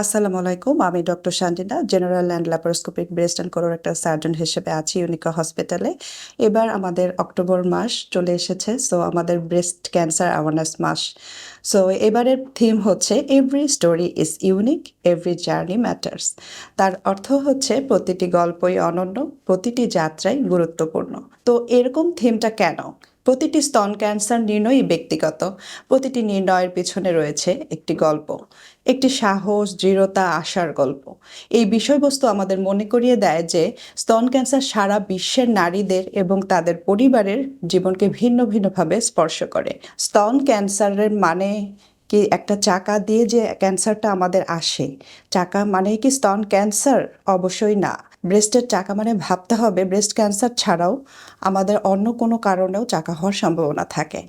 আসসালামু আলাইকুম। আমি doctor Shantina general and laparoscopic breast and একটা সার্জন হিসেবে আছি ইউনিকা হসপিটালে এবার আমাদের অক্টোবর মাস চলে এসেছে সো আমাদের ব্রেস্ট ক্যান্সার অ্যাওয়ারনেস মাস। সো এবারের থিম হচ্ছে every story is unique every journey matters তার অর্থ হচ্ছে, প্রতিটি গল্পই অনন্য, প্রতিটি যাত্রাই গুরুত্বপূর্ণ। তো এরকম থিমটা কেন? প্রতিটি স্তন ক্যান্সার নির্ণয়ই ব্যক্তিগত। প্রতিটি নির্ণয়ের পিছনে রয়েছে একটি গল্প, একটি সাহস, দৃঢ়তা, আশার গল্প। এই বিষয়বস্তু আমাদের মনে করিয়ে দেয় যে, স্তন ক্যান্সার সারা বিশ্বের নারীদের এবং তাদের পরিবারের জীবনকে ভিন্ন ভিন্নভাবে স্পর্শ করে। স্তন ক্যান্সারের মানে কি একটা চাকা দিয়ে যে ক্যান্সারটা আমাদের আসে? চাকা মানে কি স্তন ক্যান্সার? অবশ্যই না। ব্রেস্টের চাকা মানে ভাবতে হবে ব্রেস্ট ক্যান্সার ছাড়াও আমাদের অন্য কোনো কারণেও চাকা হওয়ার সম্ভাবনা থাকে।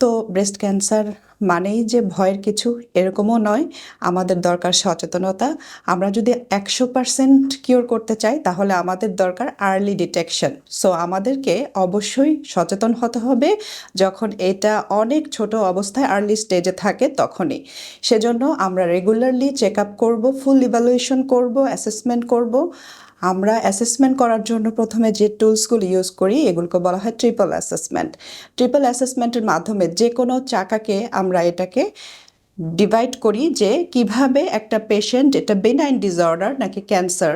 তো ব্রেস্ট ক্যান্সার মানেই যে ভয়ের কিছু এরকমও নয়। আমাদের দরকার সচেতনতা। আমরা যদি একশো পার্সেন্ট কিওর করতে চাই, তাহলে আমাদের দরকার আর্লি ডিটেকশন সো আমাদেরকে অবশ্যই সচেতন হতে হবে। যখন এটা অনেক ছোট অবস্থায় আর্লি স্টেজে থাকে, তখনই। সেজন্য আমরা রেগুলারলি চেক আপ করব ফুল ইভ্যালুয়েশন করব অ্যাসেসমেন্ট করব। আমরা অ্যাসেসমেন্ট করার জন্য প্রথমে যে টুলসগুলো ইউজ করি, এগুলোকে বলা হয় ট্রিপল অ্যাসেসমেন্ট ট্রিপল অ্যাসেসমেন্টের মাধ্যমে যে কোনো চাকাকে আমরা এটাকে ডিভাইড করি যে কীভাবে একটা পেশেন্ট এটা বেনাইন ডিসঅর্ডার নাকি ক্যান্সার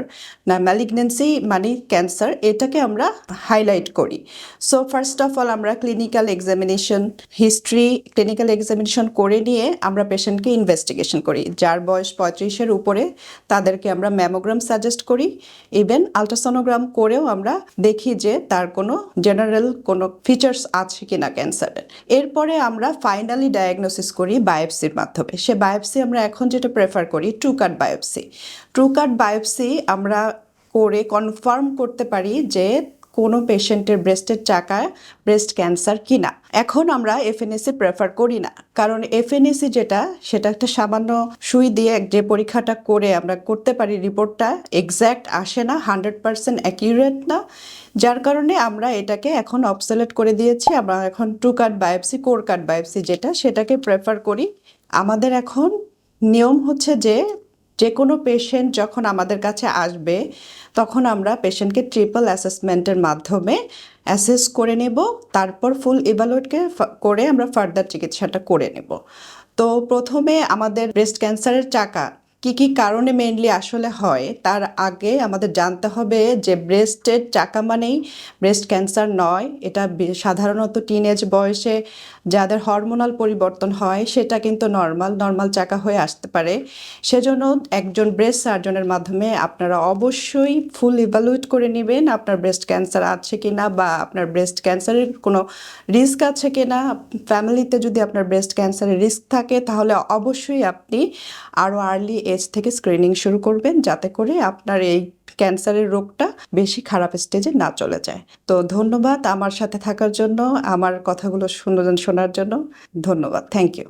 না ম্যালিগনেন্সি মানে ক্যান্সার এটাকে আমরা হাইলাইট করি। সো ফার্স্ট অফ অল আমরা clinical examination history clinical examination করে নিয়ে আমরা পেশেন্টকে ইনভেস্টিগেশন করি। যার বয়স পঁয়ত্রিশের উপরে, তাদেরকে আমরা ম্যামোগ্রাম সাজেস্ট করি। ইভেন আলট্রাসোনোগ্রাম করেও আমরা দেখি যে তার কোনো জেনারেল কোনো ফিচার্স আছে কিনা ক্যান্সারের এরপরে আমরা ফাইনালি ডায়াগনোসিস করি বায়োপসির মাধ্যমে। সে বায়োপসি আমরা এখন যেটা প্রেফার করি true cut biopsy true cut biopsy আমরা করে কনফার্ম করতে পারি যে কোনো পেশেন্টের ব্রেস্টের চাকা ব্রেস্ট ক্যান্সার কিনা। এখন আমরা এফএনএসি প্রেফার করি না। কারণ এফএনএসি যেটা, সেটা একটা সামান্য সুই দিয়ে যে পরীক্ষাটা করে আমরা করতে পারি রিপোর্টটা এক্স্যাক্ট আসে না হান্ড্রেড পার্সেন্ট অ্যাকিউরেট না। যার কারণে আমরা এটাকে এখন অবসলেট করে দিয়েছি। আমরা এখন true cut biopsy core cut biopsy যেটা, সেটাকে প্রেফার করি। আমাদের এখন নিয়ম হচ্ছে যে যে কোনো পেশেন্ট যখন আমাদের কাছে আসবে, তখন আমরা পেশেন্টকে ট্রিপল অ্যাসেসমেন্টের মাধ্যমে অ্যাসেস করে নেব, তারপর ফুল ইভালুয়েটকে করে আমরা ফার্দার চিকিৎসাটা করে নেব। তো প্রথমে আমাদের ব্রেস্ট ক্যান্সারের চাকা কি কি কারণে মেইনলি আসলে হয়? তার আগে আমাদের জানতে হবে যে ব্রেস্টের চাকা মানেই ব্রেস্ট ক্যান্সার নয়। এটা সাধারণত টিনেজ বয়সে যাদের হরমোনাল পরিবর্তন হয়, সেটা কিন্তু নর্মাল নর্মাল চাকা হয়ে আসতে পারে। সেজন্য একজন ব্রেস্ট সার্জনের মাধ্যমে আপনারা অবশ্যই ফুল ইভালুয়েট করে নেবেন আপনার ব্রেস্ট ক্যান্সার আছে কি না বা আপনার ব্রেস্ট ক্যান্সারের কোনো রিস্ক আছে কি না ফ্যামিলিতে যদি আপনার ব্রেস্ট ক্যান্সারের রিস্ক থাকে, তাহলে অবশ্যই আপনি আরও আর্লি এজ থেকে স্ক্রিনিং শুরু করবেন যাতে করে আপনার এই ক্যান্সারের রোগটা বেশি খারাপ স্টেজে না চলে যায়। তো ধন্যবাদ আমার সাথে থাকার জন্য, আমার কথাগুলো শুনে শোনার জন্য। ধন্যবাদ থ্যাংক ইউ